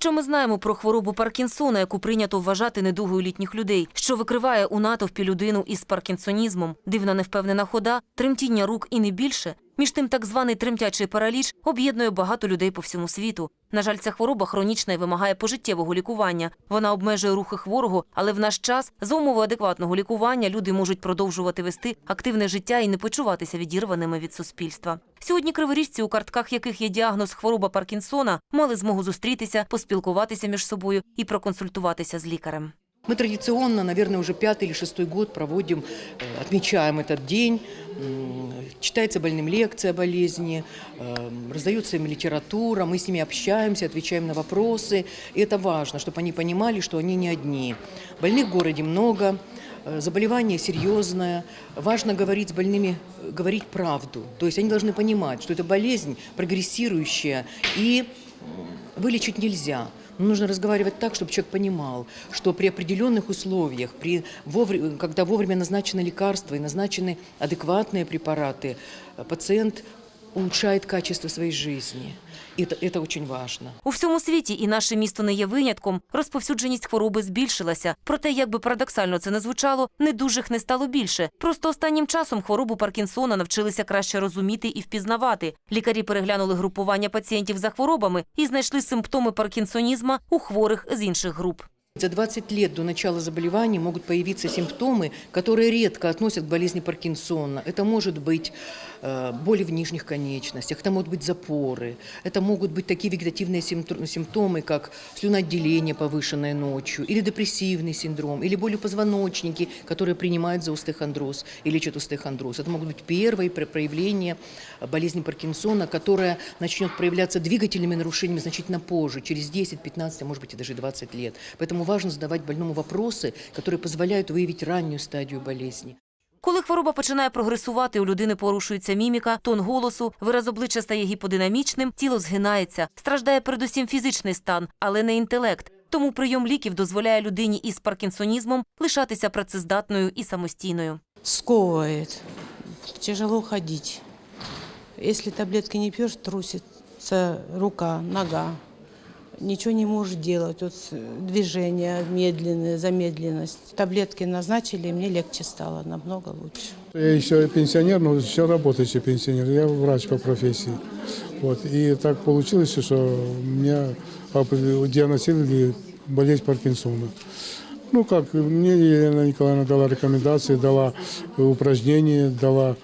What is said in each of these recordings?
Що ми знаємо про хворобу Паркінсона, яку прийнято вважати недугою літніх людей, що викриває у натовпі людину із паркінсонізмом, дивна невпевнена хода, тремтіння рук і не більше. Між тим, так званий тремтячий параліч об'єднує багато людей по всьому світу. На жаль, ця хвороба хронічна і вимагає пожиттєвого лікування. Вона обмежує рухи хворого, але в наш час за умови адекватного лікування люди можуть продовжувати вести активне життя і не почуватися відірваними від суспільства. Сьогодні криворіжці, у картках яких є діагноз хвороба Паркінсона, мали змогу зустрітися, поспілкуватися між собою і проконсультуватися з лікарем. Мы традиционно, наверное, уже пятый или шестой год проводим, э, отмечаем этот день. М, Читается больным лекция о болезни, э, раздается им литература, мы с ними общаемся, отвечаем на вопросы. И это важно, чтобы они понимали, что они не одни. Больных в городе много, э, заболевание серьезное. Важно говорить с больными, э, говорить правду. То есть они должны понимать, что это болезнь прогрессирующая и м, вылечить нельзя. Но нужно разговаривать так, чтобы человек понимал, что при определенных условиях, при вовремя, когда вовремя назначены лекарства и назначены адекватные препараты, э, пациент улучшает качество своей жизни. Это, это очень важно. У всьому світі, і наше місто не є винятком, розповсюдженість хвороби збільшилася. Проте, як би парадоксально це не звучало, недужих не стало більше. Просто останнім часом хворобу Паркінсона навчилися краще розуміти і впізнавати. Лікарі переглянули групування пацієнтів за хворобами і знайшли симптоми паркінсонізма у хворих з інших груп. За 20 лет до начала заболевания могут появиться симптомы, которые редко относят к болезни Паркинсона. Это может быть э, боли в нижних конечностях, это могут быть запоры, это могут быть такие вегетативные симптом- симптомы, как слюноотделение, повышенное ночью, или депрессивный синдром, или боли в позвоночнике, которые принимают за остеохондроз и лечат остеохондроз. Это могут быть первые про- проявления болезни Паркинсона, которая начнет проявляться двигательными нарушениями значительно позже, через 10, 15, а может быть и даже 20 лет. Поэтому важно задавать больному вопросы, которые позволяют выявить раннюю стадию болезни. Коли хвороба починає прогресувати, у людини порушується міміка, тон голосу, вираз обличчя стає гіподинамічним, тіло згинається. Страждає передусім фізичний стан, але не інтелект. Тому прийом ліків дозволяє людині із паркінсонізмом лишатися працездатною і самостійною. сковывает, тяжело ходить. Если таблетки не пьешь, трусится рука, нога. Ничего не можешь делать. Вот э, движения медленные, замедленность. Таблетки назначили, и мне легче стало, намного лучше. Я еще пенсионер, но еще работающий пенсионер. Я врач по профессии. Вот. И так получилось, что меня опре- диагностировали болезнь Паркинсона. Ну как, мне Елена Николаевна дала рекомендации, дала упражнения, дала,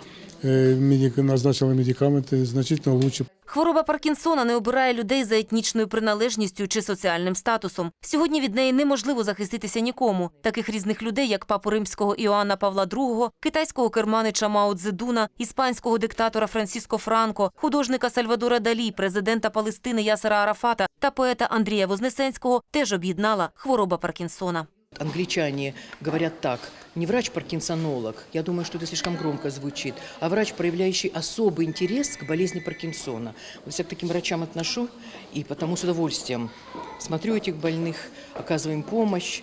э, медик- назначила медикаменты, значительно лучше. Хвороба Паркінсона не обирає людей за етнічною приналежністю чи соціальним статусом. Сьогодні від неї неможливо захиститися нікому. Таких різних людей, як папу римського Іоанна Павла II, китайського керманича Мао Цзедуна, іспанського диктатора Франсіско Франко, художника Сальвадора Далі, президента Палестини Ясера Арафата та поета Андрія Вознесенського, теж об'єднала хвороба Паркінсона. Англичане говорят так, не врач-паркинсонолог, я думаю, что это слишком громко звучит, а врач, проявляющий особый интерес к болезни Паркинсона. Вот я к таким врачам отношу и потому с удовольствием смотрю этих больных, оказываю им помощь,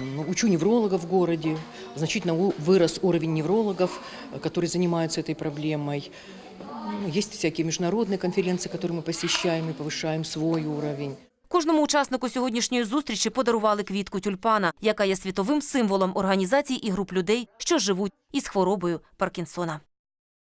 ну, учу неврологов в городе, значительно вырос уровень неврологов, э, которые занимаются этой проблемой. Ну, Есть всякие международные конференции, которые мы посещаем и повышаем свой уровень. Кожному учаснику сьогоднішньої зустрічі подарували квітку тюльпана, яка є світовим символом організацій і груп людей, що живуть із хворобою Паркінсона.